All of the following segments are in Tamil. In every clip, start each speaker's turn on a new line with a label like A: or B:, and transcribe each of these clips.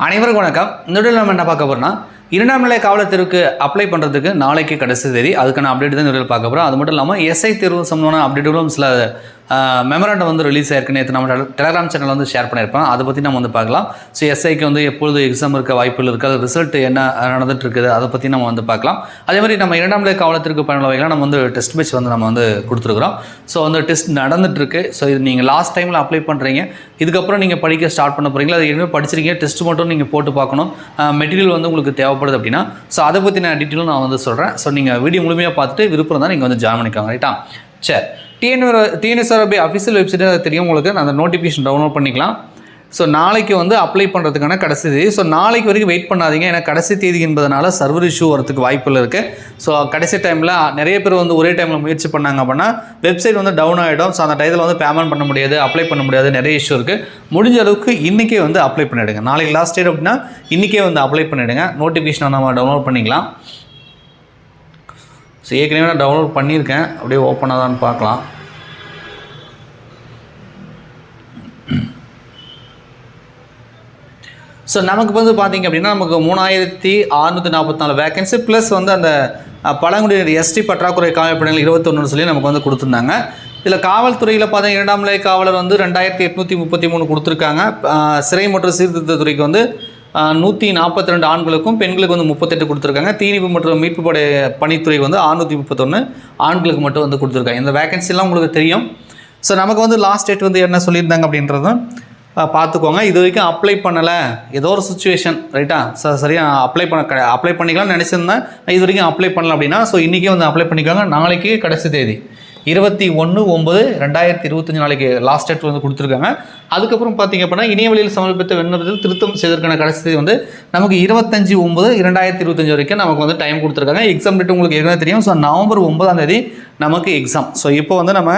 A: அனைவருக்கும் வணக்கம். இந்த வீடியோவில் நம்ம என்ன பார்க்க போகிறோம்னா இரண்டாம் நிலை காவலர் தேர்வுக்கு அப்ளை பண்ணுறதுக்கு நாளைக்கு கடைசி தேதி அதுக்கான அப்டேட் தான் இந்த வீடியோவில் பார்க்க போகிறோம் அது மட்டும் இல்லாமல் எஸ்ஐ தேர்வு சம்பந்தமான அப்டேட்டுகளும் சில மெமரண்டம் வந்து ரிலீஸ் ஆயிருக்கு நேற்று நம்ம டெலகிராம் சேனல் வந்து ஷேர் பண்ணியிருப்போம். அதை பற்றி நம்ம வந்து பார்க்கலாம். ஸோ எஸ்ஐக்கு வந்து எப்பொழுது எக்ஸாம் இருக்க வாய்ப்புகள் இருக்குது அது ரிசல்ட் என்ன நடந்துட்டு இருக்குது அதை பற்றி நம்ம வந்து பார்க்கலாம். அதே மாதிரி நம்ம இரண்டாம் நிலை காவலத்திற்கு பயனுள்ள வகையில் நம்ம வந்து டெஸ்ட் பேட்ச் வந்து நம்ம வந்து கொடுத்துருக்குறோம். ஸோ வந்து டெஸ்ட் நடந்துட்டுருக்கு ஸோ இது நீங்கள் லாஸ்ட் டைமில் அப்ளை பண்ணுறீங்க இதுக்கப்புறம் நீங்கள் படிக்க ஸ்டார்ட் பண்ண போகிறீங்களா அது ஏற்கனவே படிச்சிருக்கீங்க. டெஸ்ட் மட்டும் நீங்கள் போட்டு பார்க்கணும். மெட்டீரியல் வந்து உங்களுக்கு தேவைப்படுது அப்படின்னா. ஸோ அதை பற்றி நான் டீட்டெயிலும் நான் வந்து சொல்கிறேன் ஸோ நீங்கள் வீடியோ முழுமையாக பார்த்துட்டு விருப்பம் தான் நீங்கள் வந்து ஜாயின் பண்ணிக்கோங்க. ரைட்டா சரி. டிஎன்ஆர் டிஎன்எஸ்ஆர்பி அஃபிஷியல் வெப்சைட் தெரியும் உங்களுக்கு. அந்த நோட்டிஃபிகேஷன் டவுன்லோட் பண்ணிக்கலாம். ஸோ நாளைக்கு வந்து அப்ளை பண்ணுறதுக்கான கடைசி தேதி. ஸோ நாளைக்கு வரைக்கும் வெயிட் பண்ணாதீங்க. ஏன்னா கடைசி தேதி என்பதனால சர்வர் இஷ்யூ வரதுக்கு வாய்ப்புகள் இருக்குது ஸோ கடைசி டைமில் நிறைய பேர் வந்து ஒரே டைமில் முயற்சி பண்ணாங்க அப்படின்னா வெப்சைட் வந்து டவுன் ஆகிடும் ஸோ அந்த டயத்தில் வந்து பேமெண்ட் பண்ண முடியாது அப்ளை பண்ண முடியாது நிறைய இஷ்யூ இருக்குது முடிஞ்ச அளவுக்கு இன்றைக்கே வந்து அப்ளை பண்ணிவிடுங்க நாளைக்கு லாஸ்ட் டேட் அப்படின்னா இன்றைக்கே வந்து அப்ளை பண்ணிவிடுங்க நோட்டிஃபிகேஷனை நம்ம டவுன்லோட் பண்ணிக்கலாம். ஸோ ஏற்கனவே நான் டவுன்லோட் பண்ணியிருக்கேன். அப்படியே ஓப்பன் ஆதான்னு பார்க்கலாம். ஸோ நமக்கு வந்து பார்த்தீங்க அப்படின்னா நமக்கு மூணாயிரத்தி அறுநூற்றி நாற்பத்தி நாலு வேகன்சி ப்ளஸ் வந்து அந்த பழங்குடியினர் எஸ்டி பற்றாக்குறை காவல் பணிகள் இருபத்தொன்னு சொல்லி நமக்கு வந்து கொடுத்துருந்தாங்க. இதில் காவல்துறையில் பார்த்தீங்கன்னா இரண்டாம் நிலை காவலர் வந்து ரெண்டாயிரத்தி எட்நூற்றி முப்பத்தி மூணு கொடுத்துருக்காங்க. சிறை மற்றும் சீர்திருத்தத்துறைக்கு வந்து நூற்றி நாற்பத்தி ரெண்டு ஆண்களுக்கும் பெண்களுக்கு வந்து முப்பத்தெட்டு கொடுத்துருக்காங்க. தீனிப்பு மற்றும் மீட்பு படை பணித்துறை வந்து அறுநூற்றி முப்பத்தொன்று ஆண்களுக்கு மட்டும் வந்து கொடுத்துருக்காங்க. இந்த வேகன்சிலாம் உங்களுக்கு தெரியும். ஸோ நமக்கு வந்து லாஸ்ட் டேட் வந்து என்ன சொல்லியிருந்தாங்க அப்படின்றத பார்த்துக்கோங்க. இது வரைக்கும் அப்ளை பண்ணலை. ஏதோ ஒரு சுச்சுவேஷன் ரைட்டா சார் சரியாக அப்ளை பண்ண க அப்ளை பண்ணிக்கலாம்னு நினச்சிருந்தேன். நான் இது வரைக்கும் அப்ளை பண்ணல அப்படின்னா ஸோ இன்றைக்கே வந்து அப்ளை பண்ணிக்கோங்க. நாளைக்கு கடைசி தேதி. இருபத்தி ஒன்று ஒம்பது ரெண்டாயிரத்தி இருபத்தஞ்சு நாளைக்கு லாஸ்ட் டேட் வந்து கொடுத்துருக்காங்க. அதுக்கப்புறம் பார்த்தீங்க அப்படின்னா இணையவழியில் சமர்ப்பித்த விண்ணப்பத்தில் திருத்தம் செய்வதற்கான கடைசி வந்து நமக்கு இருபத்தஞ்சி ஒம்பது இரண்டாயிரத்தி இருபத்தஞ்சு வரைக்கும் நமக்கு வந்து டைம் கொடுத்துருக்காங்க. எக்ஸாம் டேட் உங்களுக்கு ஏற்கனவே தெரியும். ஸோ நவம்பர் ஒன்பதாம் தேதி நமக்கு எக்ஸாம் ஸோ இப்போ வந்து நம்ம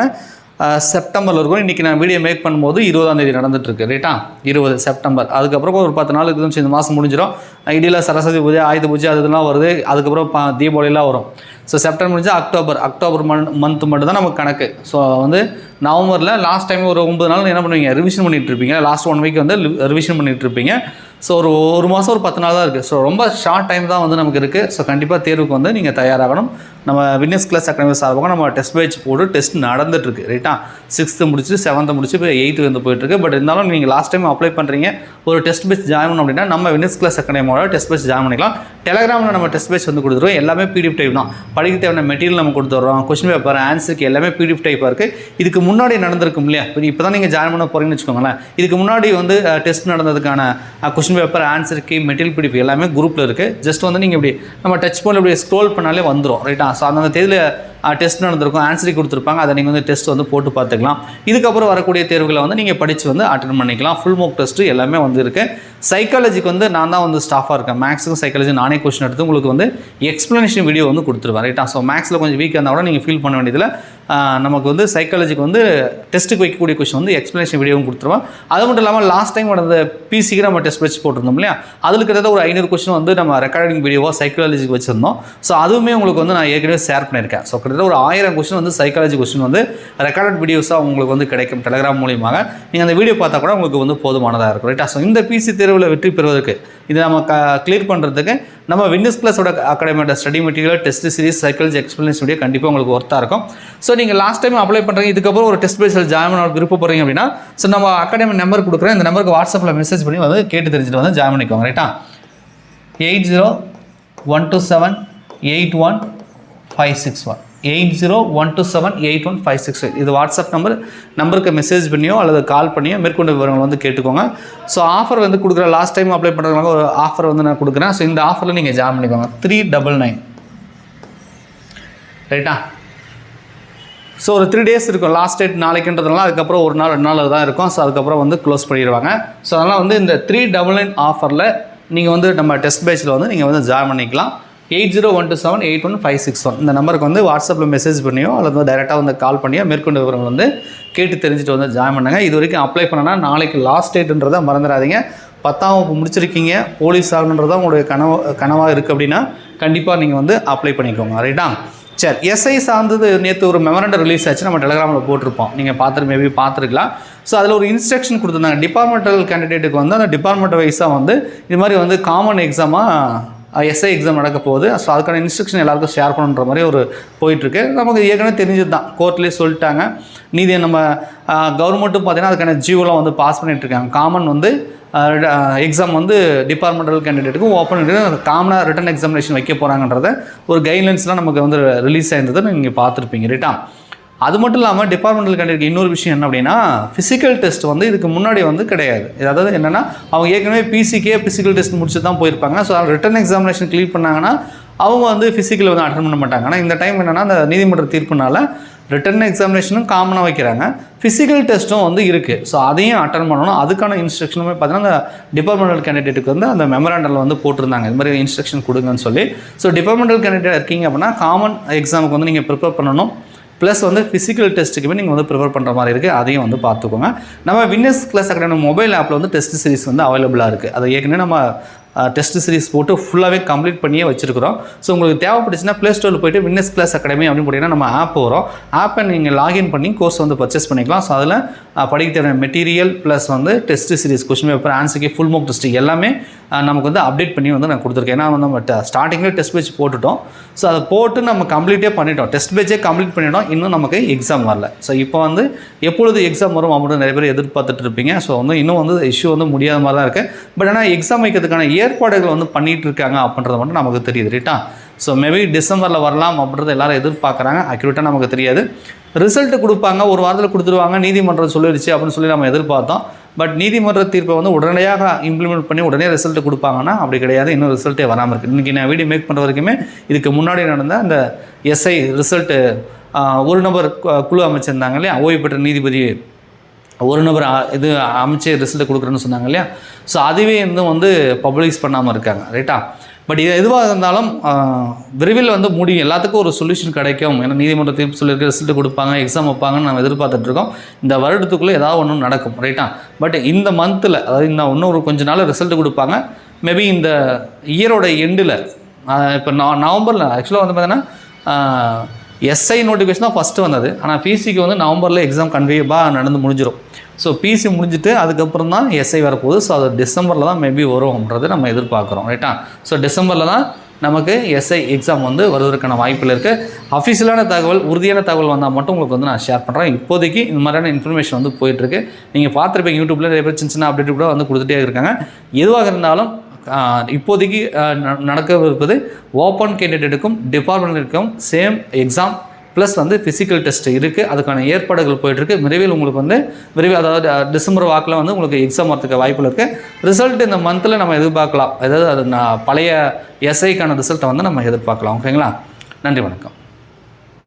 A: செப்டம்பர் செப்டம்பரில் இருக்கும். இன்றைக்கி நான் வீடியோ மேக் பண்ணும்போது இருபதாம் தேதி நடந்துட்டுருக்கு. ரைட்டா இருபது செப்டம்பர். அதுக்கப்புறம் ஒரு பத்து நாள் இருந்துச்சு இந்த மாதம் முடிஞ்சிடும் ஐடியில் சரஸ்வதி பூஜை ஆயுத பூஜை அது இதெல்லாம் வருது. அதுக்கப்புறம் ப தீபாவளிலாம் வரும். ஸோ செப்டம்பர் முடிஞ்சால் அக்டோபர் அக்டோபர் மந்த் மந்த் மட்டும் தான் நமக்கு கணக்கு. ஸோ வந்து நவம்பரில் லாஸ்ட் டைம் ஒரு ஒன்பது நாள் என்ன பண்ணுவீங்க? ரிவிஷன் பண்ணிட்டு இருப்பீங்க. லாஸ்ட் ஒன் வீக் வந்து ரிவிஷன் பண்ணிகிட்டு இருப்பீங்க. ஸோ ஒரு ஒரு மாதம் ஒரு பத்து நாள் தான் இருக்குது ஸோ ரொம்ப ஷார்ட் டைம் தான் வந்து நமக்கு இருக்குது ஸோ கண்டிப்பாக தேர்வுக்கு வந்து நீங்கள் தயாராகணும். நம்ம வின்னஸ் கிளாஸ் அகாடமி சார்பாக நம்ம டெஸ்ட் பேட்ச் போட்டு டெஸ்ட் நடந்துட்டுருக்கு ரைட்டா சிக்ஸ்த்து முடிச்சு செவன்த்து முடிச்சு இப்போ எயித்து வந்து போயிட்டுருக்கு பட் இருந்தாலும் நீங்கள் லாஸ்ட் டைம் அப்ளை பண்ணுறீங்க ஒரு டெஸ்ட் பேட்ச் ஜாயின் பண்ணணும் அப்படின்னா நம்ம வின்னஸ் கிளாஸ் அகாடமியோட டெஸ்ட் பேட்ச் ஜாயின் பண்ணிக்கலாம். டெலகிராமில் நம்ம டெஸ்ட் பேட்ச் வந்து கொடுத்துருவோம். எல்லாமே பிடிஎஃப் டைப் தான். படிக்க தேவையான மெட்டீரியல் நம்ம கொடுத்துட்றோம் கொஸ்டின் பேப்பர் ஆன்சருக்கு எல்லாமே பிடிஎஃப் டைப்பாக இருக்குது இதுக்கு முன்னாடி நடந்திருக்கும் இல்லையா? இப்போ தான் நீங்கள் ஜாயின் பண்ண போகிறீங்கன்னு வச்சுக்கோங்களேன். இதுக்கு முன்னாடி வந்து டெஸ்ட் நடந்ததுக்கான கொஸ்டின் பேப்பர் ஆன்சருக்கு மெட்டீரியல் பிடிப்பு எல்லாமே குரூப்பில் இருக்குது ஜஸ்ட் வந்து நீங்கள் இப்படி நம்ம டச் பண்ணி இப்படி ஸ்க்ரோல் பண்ணாலே வந்துடும் ரைட்டா ஸோ அந்தந்த தேதியில் டெஸ்ட் நடந்திருக்கும் ஆன்சர் கொடுத்துருப்பாங்க. அதை நீங்கள் வந்து டெஸ்ட் வந்து போட்டு பார்த்துக்கலாம். இதுக்கப்புறம் வரக்கூடிய தேர்வுகளை வந்து நீங்கள் படித்து வந்து அட்டன் பண்ணிக்கலாம். ஃபுல் மோக் டெஸ்ட்டு எல்லாமே வந்து இருக்குது சைக்காலஜிக்கு வந்து நான் தான் வந்து ஸ்டாஃபாக இருக்கேன். மேக்ஸுக்கும் சைக்காலஜி நானே கொஸ்டின் எடுத்து உங்களுக்கு வந்து எக்ஸ்ப்ளனேஷன் வீடியோ வந்து கொடுத்துருவேன் ரைட்டா ஸோ மேக்ஸில் கொஞ்சம் வீக்காக இருந்தால் கூட நீங்கள் ஃபீல் பண்ண வேண்டியதில் நமக்கு வந்து சைக்காலஜிக்கு வந்து டெஸ்ட்டுக்கு வைக்கக்கூடிய கொஷின் வந்து எக்ஸ்ப்ளனேஷன் வீடியோவும் கொடுத்துருவோம். அது மட்டும் இல்லாமல் லாஸ்ட் டைம் நடந்த பிசிக்கு நம்ம டெஸ்ட் வச்சு போட்டிருந்தோம் இல்லையா? அதில் கிட்டத்தட்ட ஒரு ஐநூறு கொஷின் வந்து நம்ம ரெக்கார்டிங் வீடியோவாக சைக்காலஜிக்கு வச்சுருந்தோம். ஸோ அதுவுமே உங்களுக்கு வந்து நான் ஏற்கனவே ஷேர் பண்ணியிருக்கேன். ஸோ கிட்டத்தட்ட ஒரு ஆயிரம் கொஷின் வந்து சைக்காலஜி கொஷின் வந்து ரெக்கார்டட் வீடியோஸாக உங்களுக்கு வந்து கிடைக்கும் டெலகிராம் மூலியமாக. நீங்கள் அந்த வீடியோ பார்த்தா கூட உங்களுக்கு வந்து போதுமானதாக இருக்கும் ரைட்டா ஸோ இந்த பிசி தேர்வில் வெற்றி பெறுவதற்கு இது நம்ம க கிளியர் பண்ணுறதுக்கு நம்ம வின்னஸ் கிளாஸோட அகாடமியோட study material test series psychology explains video கண்டிப்பாக உங்களுக்கு ஒர்த்தாக இருக்கும். ஸோ ஸோ நீங்கள் லாஸ்ட் டைம் அப்ளை பண்ணுறீங்க இதுக்கப்புறம் ஒரு டெஸ்ட் பேஸில் ஜாயின் பண்ண விருப்பப்படுறீங்க அப்படின்னா ஸோ நம்ம அகாடமி நம்பர் கொடுக்குறேன். இந்த நம்பருக்கு வாட்ஸ்அப்பில் மெசேஜ் பண்ணி வந்து கேட்டு தெரிஞ்சுட்டு வந்து ஜாயின் பண்ணிக்கோங்க ரைட்டா eight zero one two seven eight one five six one eight zero one two seven eight one five six இது வாட்ஸ்அப் நம்பர் நம்பருக்கு மெசேஜ் பண்ணியோ அல்லது கால் பண்ணியோ மேற்கொண்டு விவரங்கள் வந்து கேட்டுக்கோங்க. ஸோ ஆஃபர் வந்து கொடுக்குற லாஸ்ட் டைம் அப்ளை பண்ணுறவங்க ஒரு ஆஃபர் வந்து நான் கொடுக்குறேன். ஸோ இந்த ஆஃபரில் நீங்கள் ஜாயின் பண்ணிக்கோங்க. த்ரீ டபுள் நைன் ரைட்டா ஸோ ஒரு த்ரீ டேஸ் இருக்கும். லாஸ்ட் டேட் நாளைக்குன்றதுனால அதுக்கப்புறம் ஒரு நாள் ரெண்டு நாள் தான் இருக்கும். ஸோ அதுக்கப்புறம் வந்து க்ளோஸ் பண்ணிடுவாங்க. ஸோ அதனால் வந்து இந்த த்ரீ டபுள் நைன் ஆஃபரில் நீங்கள் வந்து நம்ம டெஸ்ட் பேச்சில் வந்து நீங்கள் வந்து ஜாயின் பண்ணிக்கலாம். Eight zero one two seven eight one five six one இந்த நம்பருக்கு வந்து வாட்ஸ்அப்பில் மெசேஜ் பண்ணியோ அல்லது வந்து டைரெக்டாக வந்து கால் பண்ணியோ மேற்கொண்டு விவரங்கள் வந்து கேட்டு தெரிஞ்சுட்டு வந்து ஜாயின் பண்ணுங்க. இது வரைக்கும் அப்ளை பண்ணனா நாளைக்கு லாஸ்ட் டேட்டுன்றதை மறந்துடாதீங்க. பத்தாம் வகுப்பு முடிச்சிருக்கீங்க போலீஸ் ஆகணுன்றதான் உங்களுடைய கனவு கனவாக இருக்குது அப்படின்னா கண்டிப்பாக நீங்கள் வந்து அப்ளை பண்ணிக்கோங்க. ரைட்டா சரி எஸ்ஐ சார்ந்தது நேற்று ஒரு மெமரண்டம் ரிலீஸ் ஆச்சு. நம்ம டெலகிராமில் போட்டிருப்போம். நீங்கள் பார்த்துட்டு மேபி பார்த்துருக்கலாம். ஸோ அதில் ஒரு இன்ஸ்ட்ரக்ஷன் கொடுத்துருந்தாங்க. டிபார்ட்மெண்டல் கேண்டிடேட்டுக்கு வந்து அந்த டிபார்ட்மெண்ட் வைஸாக வந்து இது மாதிரி வந்து காமன் எக்ஸாமாக எஸ்ஐ எக்ஸாம் நடக்க போகுது. ஸோ அதுக்கான இன்ஸ்ட்ரக்ஷன் எல்லாருக்கும் ஷேர் பண்ணுற மாதிரி ஒரு போயிட்டுருக்கு. நமக்கு ஏற்கனவே தெரிஞ்சது தான் கோர்ட்லேயே சொல்லிட்டாங்க. நீதி நம்ம கவர்மெண்ட்டும் பார்த்தீங்கன்னா அதுக்கான ஜியோலாம் வந்து பாஸ் பண்ணிட்டு இருக்காங்க காமன் வந்து எக்ஸாம் வந்து டிபார்ட்மெண்டல் கேண்டிடேட்டுக்கும் ஓப்பன் காமனாக ரிட்டன் எக்ஸாமினேஷன் வைக்க போகிறாங்கன்றத ஒரு கைட்லைன்ஸ்லாம் நமக்கு வந்து ரிலீஸ் ஆயிருந்ததை நீங்கள் பார்த்துருப்பீங்க ரிட்டான் அது மட்டும் இல்லாமல் டிபார்ட்மெண்டல் கண்டிருக்க இன்னொரு விஷயம் என்ன அப்படின்னா ஃபிசிக்கல் டெஸ்ட் வந்து இதுக்கு முன்னாடி வந்து கிடையாது. அதாவது என்னென்னா அவங்க ஏற்கனவே பிசிக்கே ஃபிசிக்கல் டெஸ்ட் முடிச்சு தான் போயிருப்பாங்க. ஸோ ரிட்டன் எக்ஸாமினேஷன் கிளியர் பண்ணாங்கன்னா அவங்க வந்து ஃபிசிக்கல் வந்து அட்டன் பண்ண மாட்டாங்க. ஆனால் இந்த டைம் என்னென்னா அந்த நீதிமன்ற தீர்ப்புனால ரிட்டன் எக்ஸாமினேஷனும் காமனாக வைக்கிறாங்க. ஃபிசிக்கல் டெஸ்ட்டும் வந்து இருக்குது ஸோ அதையும் அட்டன் பண்ணணும். அதுக்கான இன்ஸ்ட்ரக்ஷனுமே பார்த்தீங்கன்னா அந்த டிபார்ட்மெண்டல் கேண்டிடேட்டுக்கு வந்து அந்த மெமராண்டல் வந்து போட்டிருந்தாங்க. இது மாதிரி இன்ஸ்ட்ரக்ஷன் கொடுங்கன்னு சொல்லி. ஸோ டிபார்ட்மெண்டல் கேண்டிடேட் இருக்கீங்க அப்படின்னா காமன் எக்ஸாமுக்கு வந்து நீங்கள் ப்ரிப்பேர் பண்ணணும். ப்ளஸ் வந்து ஃபிசிக்கல் டெஸ்ட்டுக்குமே நீங்கள் வந்து ப்ரிப்பேர் பண்ணுற மாதிரி இருக்குது அதையும் வந்து பார்த்துக்கோங்க. நம்ம வின்னஸ் கிளாஸ் அக்கடமி மொபைல் ஆப்பில் வந்து டெஸ்ட் சீரிஸ் வந்து அவைலபிளாக இருக்குது அதை ஏற்கனவே நம்ம டெஸ்ட் சீரிஸ் போட்டு ஃபுல்லாகவே கம்ப்ளீட் பண்ணியே வச்சிருக்கிறோம். ஸோ உங்களுக்கு தேவைப்பட்டுச்சுன்னா ப்ளே ஸ்டோரில் போயிட்டு வின்னஸ் கிளாஸ் அகாடமி அப்படின்னு போட்டிங்கன்னா நம்ம ஆப் வரும். ஆப்பை நீங்கள் லாகின் பண்ணி கோர்ஸ் வந்து பர்ச்சேஸ் பண்ணிக்கலாம். ஸோ அதில் படிக்க தேவையான மெட்டீரியல் ப்ளஸ் வந்து டெஸ்ட் சீரிஸ் கொஸ்டின் பேப்பர் ஆன்சருக்கு ஃபுல் மார்க் டெஸ்ட் எல்லாமே நமக்கு வந்து அப்டேட் பண்ணி வந்து நான் கொடுத்துருக்கேன். ஏன்னா வந்து நம்ம ஸ்டார்டிங்கில் டெஸ்ட் பேஜ் போட்டுட்டோம். ஸோ அதை போட்டு நம்ம கம்ப்ளீட்டே பண்ணிட்டோம். டெஸ்ட் பேஜே கம்ப்ளீட் பண்ணிட்டோம். இன்னும் நமக்கு எக்ஸாம் வரல. ஸோ இப்போ வந்து எப்பொழுது எக்ஸாம் வரும் அப்படின்னு நிறைய பேர் எதிர்பார்த்துட்டு இருப்பீங்க. ஸோ வந்து இன்னும் வந்து இஷ்யூ வந்து முடியாத மாதிரி தான் இருக்குது பட் ஆனால் எக்ஸாம் வைக்கிறதுக்கான ஏற்பாடுகள் வந்து பண்ணிகிட்டு இருக்காங்க அப்படின்றது மட்டும் நமக்கு தெரியுது ரைட்டா ஸோ மேபி டிசம்பரில் வரலாம் அப்படின்றத எல்லாரும் எதிர்பார்க்குறாங்க. அக்யூரேட்டாக நமக்கு தெரியாது. ரிசல்ட்டு கொடுப்பாங்க ஒரு வாரத்தில் கொடுத்துருவாங்க நீதிமன்றம் சொல்லிடுச்சு அப்படின்னு சொல்லி நம்ம எதிர்பார்த்தோம். பட் நீதிமன்ற தீர்ப்பை வந்து உடனடியாக இம்ப்ளிமெண்ட் பண்ணி உடனே ரிசல்ட் கொடுப்பாங்கன்னா அப்படி கிடையாது. இன்னும் ரிசல்ட்டே வராமல் இருக்குது இன்றைக்கி நான் வீடியோ மேக் பண்ணுற வரைக்குமே இதுக்கு முன்னாடி நடந்த அந்த எஸ்ஐ ரிசல்ட்டு ஒரு நபர் கு- குழு அமைச்சிருந்தாங்க இல்லையா? ஓய்வு பெற்ற நீதிபதி ஒரு நபர் இது அமைச்சு ரிசல்ட் கொடுக்குறேன்னு சொன்னாங்க இல்லையா? ஸோ அதுவே இன்னும் வந்து பப்ளிஷ் பண்ணாமல் இருக்காங்க ரைட்டா பட் இது எதுவாக இருந்தாலும் விரைவில் வந்து முடியும். எல்லாத்துக்கும் ஒரு சொல்யூஷன் கிடைக்கும். ஏன்னா நீதிமன்ற தீர்ப்பு சொல்லியிருக்க ரிசல்ட் கொடுப்பாங்க எக்ஸாம் வைப்பாங்கன்னு நம்ம எதிர்பார்த்துட்ருக்கோம் இந்த வருடத்துக்குள்ளே ஏதாவது ஒன்று நடக்கும் ரைட்டா பட் இந்த மந்தில் அதாவது இந்த இன்னும் ஒரு கொஞ்ச நாள் ரிசல்ட் கொடுப்பாங்க. மேபி இந்த இயரோட எண்டில் இப்போ நவம்பரில் ஆக்சுவலாக வந்து பார்த்தீங்கன்னா எஸ்ஐ நோட்டிஃபிகேஷன் தான் ஃபஸ்ட்டு வந்தது. ஆனால் பிசிக்கு வந்து நவம்பரில் எக்ஸாம் கன்வீவாக நடந்து முடிஞ்சிடும் ஸோ பிசி முடிஞ்சுட்டு அதுக்கப்புறம் தான் எஸ்ஐ வரப்போகுது. ஸோ அது டிசம்பரில் தான் மேபி வரும்ன்றது நம்ம எதிர்பார்க்குறோம் ரைட்டா ஸோ டிசம்பரில் தான் நமக்கு எஸ்ஐ எக்ஸாம் வந்து வருவதற்கான வாய்ப்பில் இருக்குது அஃபிஷியலான தகவல் உறுதியான தகவல் வந்தால் மட்டும் உங்களுக்கு வந்து நான் ஷேர் பண்ணுறேன் இப்போதைக்கு இந்த மாதிரியான இன்ஃபர்மேஷன் வந்து போயிட்டுருக்கு நீங்கள் பார்த்துருப்பீங்க யூடியூப்பில் நிறைய பேர் சின்ன சின்ன அப்டேட் கூட வந்து கொடுத்துட்டே இருக்காங்க. எதுவாக இருந்தாலும் இப்போதைக்கு நடக்கவிருப்பது ஓப்பன் கேண்டிடேட்டுக்கும் டிபார்ட்மெண்ட்டுக்கும் சேம் எக்ஸாம் ப்ளஸ் வந்து ஃபிசிக்கல் டெஸ்ட் இருக்குது அதுக்கான ஏற்பாடுகள் போயிட்டுருக்கு. விரைவில் உங்களுக்கு வந்து விரைவில் அதாவது டிசம்பர் வாக்கில் வந்து உங்களுக்கு எக்ஸாம் வரதுக்கு வாய்ப்புகள் இருக்குது ரிசல்ட் இந்த மந்தில் நம்ம எதிர்பார்க்கலாம். அதாவது அது நான் பழைய எஸ்ஐக்கான ரிசல்ட்டை வந்து நம்ம எதிர்பார்க்கலாம். ஓகேங்களா? நன்றி வணக்கம்.